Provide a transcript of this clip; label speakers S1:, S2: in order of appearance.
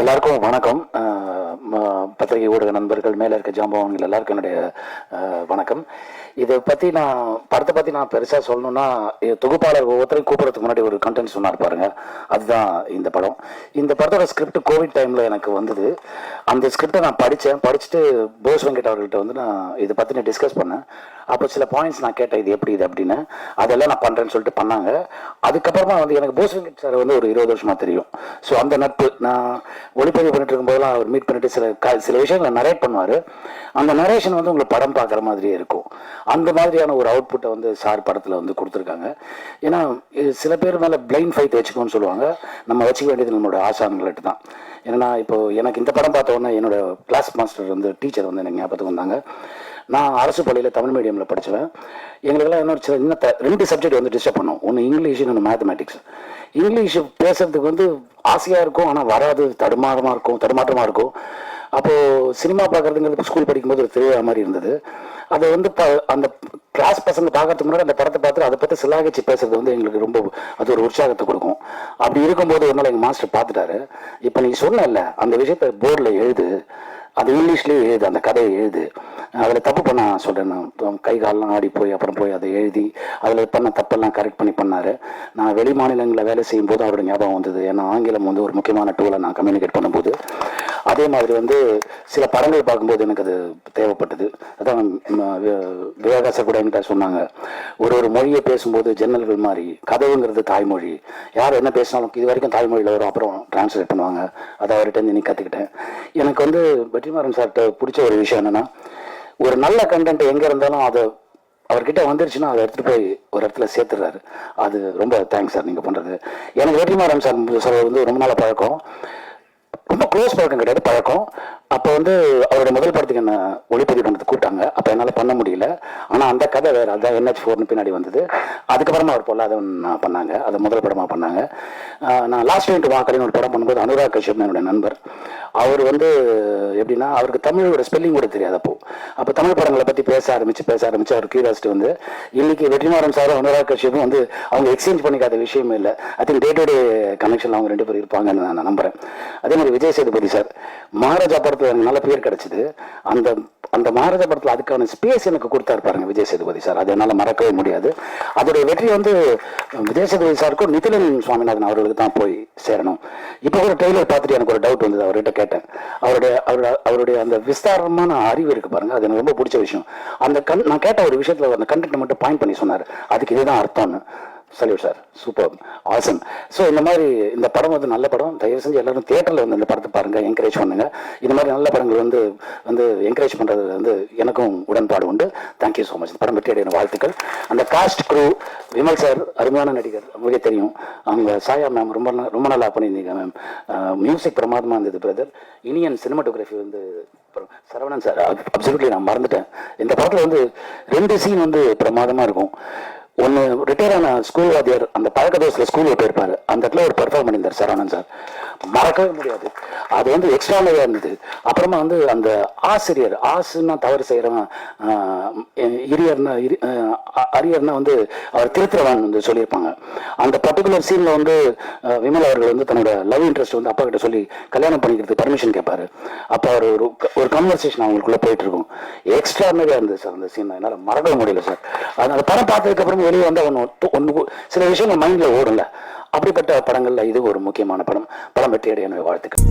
S1: எல்லாருக்கும் வணக்கம். பத்திரிகை ஊடக நண்பர்கள் மேலே இருக்க ஜாம்பவன்கள் எல்லாருக்கும் என்னுடைய வணக்கம். இதை பற்றி நான் படத்தை பற்றி நான் பெருசாக சொல்லணும்னா தொகுப்பாளர் ஒவ்வொருத்தரையும் கூப்பிட்றதுக்கு முன்னாடி ஒரு கண்டென்ட் சொன்னார் பாருங்க. அதுதான் இந்த படம். இந்த படத்தோட ஸ்கிரிப்ட் கோவிட் டைமில் எனக்கு வந்தது. அந்த ஸ்கிரிப்டை நான் படித்தேன் படிச்சுட்டு போஸ் வெங்கட் அவர்கள்ட்ட வந்து நான் இதை பற்றி நான் டிஸ்கஸ் பண்ணேன். அப்போ சில பாயிண்ட்ஸ் நான் கேட்டேன் இது எப்படி இது அப்படின்னு அதெல்லாம் நான் பண்ணுறேன்னு சொல்லிட்டு பண்ணாங்க. அதுக்கப்புறமா வந்து எனக்கு போஸ்வெங்கட் சார் வந்து ஒரு இருபது வருஷமாக தெரியும். ஸோ அந்த நட்பு நான் ஒளிப்பதிவு பண்ணிட்டு இருக்கும்போதெல்லாம் அவர் மீட் பண்ணிட்டு சில க- சில விஷயங்களை நரேட் பண்ணுவார். அந்த நரேஷன் வந்து உங்களுக்கு படம் பார்க்குற மாதிரியே இருக்கும். அந்த மாதிரியான ஒரு அவுட்புட்டை வந்து சார் படத்தில் வந்து கொடுத்துருக்காங்க. ஏன்னா இது சில பேர் மேலே பிளைண்ட் ஃபைட் வச்சுக்கோன்னு சொல்லுவாங்க. நம்ம வச்சுக்க வேண்டியது நம்மளோட ஆசான்கள்ட்ட தான். ஏன்னா இப்போ எனக்கு இந்த படம் பார்த்த உடனே என்னோட கிளாஸ் மாஸ்டர் வந்து டீச்சர் வந்து எனக்கு ஞாபகத்துக்கு வந்தாங்க. நான் அரசு பள்ளியில் தமிழ் மீடியமில் படித்தேன் எங்களுக்கெல்லாம் இன்னொரு சின்ன இன்னும் ரெண்டு சப்ஜெக்ட் வந்து டிஸ்டர்ப் பண்ணோம். ஒன்று இங்கிலீஷ் இன்னொன்று மேத்தமெட்டிக்ஸ் இங்கிலீஷ் பேசுறதுக்கு வந்து ஆசையாக இருக்கும் ஆனால் வராது. தடுமாறமாக இருக்கும் தடுமாற்றமாக இருக்கும். அப்போது சினிமா பார்க்குறதுங்கிறது ஸ்கூல் படிக்கும்போது ஒரு திருவிழா மாதிரி இருந்தது. அதை வந்து ப அந்த கிளாஸ் பசங்க பார்க்கறதுக்கு முன்னாடி அந்த படத்தை பார்த்து அதை பற்றி சிலாகிச்சு பேசுறது வந்து எங்களுக்கு ரொம்ப அது ஒரு உற்சாகத்தை கொடுக்கும். அப்படி இருக்கும்போது ஒரு நாள் எங்கள் மாஸ்டர் பார்த்துட்டாரு. இப்போ நீங்கள் சொன்னல அந்த விஷயத்த போர்டில் எழுது. அது இங்கிலீஷ்லேயே எழுது அந்த கதையை எழுது. அதில் தப்பு பண்ண சொல்கிறேன் நான். கை காலெலாம் ஆடி போய் அப்புறம் போய் அதை எழுதி அதில் பண்ண தப்பெல்லாம் கரெக்ட் பண்ணி பண்ணார். நான் வெளி மாநிலங்களில் வேலை செய்யும் போது அவரோட ஞாபகம் வந்தது. ஏன்னா ஆங்கிலம் வந்து ஒரு முக்கியமான டூலை நான் கம்யூனிகேட் பண்ணும்போது. அதே மாதிரி வந்து சில படங்கள் பார்க்கும்போது எனக்கு அது தேவைப்பட்டது. அதான் ம, விவேகாசர் கூட என்கிட்ட சொன்னாங்க. ஒரு ஒரு மொழியை பேசும்போது ஜன்னல்கள் மாதிரி கதவுங்கிறது தாய்மொழி. யார் என்ன பேசினாலும் இது வரைக்கும் தாய்மொழியில் வரும் அப்புறம் டிரான்ஸ்லேட் பண்ணுவாங்க. அதை அவர்கிட்ட இன்னைக்கு கற்றுக்கிட்டேன் எனக்கு வந்து வெற்றிமாறன் சார்கிட்ட பிடிச்ச ஒரு விஷயம் என்னென்னா ஒரு நல்ல கண்டென்ட் எங்கே இருந்தாலும் அதை அவர்கிட்ட வந்துருச்சுன்னா அதை எடுத்துகிட்டு போய் ஒரு இடத்துல சேர்த்துறாரு அது ரொம்ப தேங்க்ஸ் சார் நீங்கள் பண்ணுறது எனக்கு வெற்றிமாறன் சார் சார் வந்து ரொம்ப நாள் பழக்கம். ரொம்ப க்ளோஸ் பழக்கம் கிடையாது பழக்கம். அப்போ வந்து அவருடைய முதல் படத்துக்கு என்ன ஒளிப்பதிவு பண்ணுறது கூப்பிட்டாங்க. அப்போ என்னால் பண்ண முடியல. ஆனால் அந்த கதை வேறு. அதான் என்ஹெச் ஃபோர்னு பின்னாடி வந்தது. அதுக்கப்புறமா அவர் பொல்லாதவன் பண்ணாங்க. அதை முதல் படமாக பண்ணாங்க. நான் லாஸ்ட் டைம் வாக்கலின்னு ஒரு படம் பண்ணும்போது அனுராக் கஷ்யப் என்னுடைய நண்பர். அவர் வந்து எப்படின்னா அவருக்கு தமிழோட ஸ்பெல்லிங் கூட தெரியாது அப்போ. அப்போ தமிழ் படங்களை பற்றி பேச ஆரம்பிச்சு பேச ஆரம்பிச்சு அவர் கியூரியாசிட்டி வந்து இன்னைக்கு வெற்றிமாறன் சாரும் அனுராக் கஷ்யப்பும் வந்து அவங்க எக்ஸ்சேஞ்ச் பண்ணிக்காத விஷயமே இல்லை. I think day to day connection அவங்க ரெண்டு பேரும் இருப்பாங்கன்னு நான் நம்புறேன். அதே மாதிரி விஜய் சேதுபதி சார் மகாராஜா படத்தில் எனக்கு நல்ல பேர் கிடைச்சிது. அந்த அந்த மகாராஜா படத்தில் அதுக்கான ஸ்பேஸ் எனக்கு கொடுத்தாரு பாருங்க விஜய் சேதுபதி சார். அது என்னால் மறக்கவே முடியாது. அதோடைய வெற்றி வந்து விஜய் சேதுபதி சாருக்கும் நிதிலன் சுவாமிநாதன் அவர்களுக்கு தான் போய் சேரணும். இப்போ கூட டெய்லர் பார்த்துட்டு எனக்கு ஒரு டவுட் வந்தது அவர்கிட்ட கேட்டேன். அவருடைய அவருடைய அவருடைய அந்த விஸ்தாரமான அறிவு இருக்கு பாருங்க. அது எனக்கு ரொம்ப பிடிச்ச விஷயம். அந்த கண் நான் கேட்ட ஒரு விஷயத்தில் அந்த கண்டென்ட் மட்டும் பாயிண்ட் பண்ணி சொன்னார். அதுக்கு இதுதான் அர்த்தம்னு. Salute sir super awesome so இந்த மாதிரி இந்த படம் வந்து நல்ல படம். தயவு செஞ்சு எல்லாரும் தியேட்டரில் வந்து இந்த படத்தை பாருங்க என்கரேஜ் பண்ணுங்க. இந்த மாதிரி நல்ல படங்கள் வந்து வந்து என்கரேஜ் பண்ணுறது வந்து எனக்கும் உடன்பாடு உண்டு. தேங்க்யூ ஸோ மச் இந்த படம் வெற்றி வாழ்த்துக்கள். அந்த காஸ்ட் குரூ விமல் சார் அருமையான நடிகர் உங்களுக்கே தெரியும். அவங்க சாயா மேம் ரொம்ப ரொம்ப நல்லா பண்ணியிருந்தீங்க மேம் மியூசிக் பிரமாதமாக இருந்தது பிரதர் இனியன் சினிமாட்டோகிராஃபி வந்து அப்புறம் சரவணன் சார் அப்சல்யூட்லி நான் மறந்துட்டேன். இந்த படத்தில் வந்து ரெண்டு சீன் வந்து பிரமாதமாக இருக்கும். ஒன்று ரிட்டையர் ஆன ஸ்கூல் வாத்தியார் அந்த பழக்க தோசில் ஸ்கூலில் போயிருப்பார். அந்த இடத்துல ஒரு பெர்ஃபார்ம் பண்ணியிருந்தார் சரவணன் சார் மறக்கவே முடியாது. அது வந்து எக்ஸ்ட்ரானரியாக இருந்தது அப்புறமா வந்து அந்த ஆசிரியர் ஆசுன்னா தவறு செய்கிறவன் இரியர்னா இரி- அரியர்னா வந்து அவர் திருத்துறவன் வந்து சொல்லியிருப்பாங்க. அந்த பர்டிகுலர் சீனில் வந்து விமல் அவர்கள் வந்து தன்னோட லவ் இன்ட்ரெஸ்ட் வந்து அப்பா கிட்ட சொல்லி கல்யாணம் பண்ணிக்கிறதுக்கு பர்மிஷன் கேட்பாரு. அப்போ அவர் ஒரு ஒரு கன்வர்சேஷன் அவங்களுக்குள்ள போயிட்டு இருக்கும் எக்ஸ்ட்ரானரியாக இருந்தது சார் அந்த சீன் என்னால் மறக்கவே முடியல சார் அதனால படம் பார்த்ததுக்கு அப்புறம் வெளியே வந்து ஒன்று ஒன்று சில விஷயங்கள் மைண்டில் ஓடும்ல. அப்படிப்பட்ட படங்கள்ல இது ஒரு முக்கியமான படம். படம் வெற்றி அடைய வாழ்த்துக்கள்.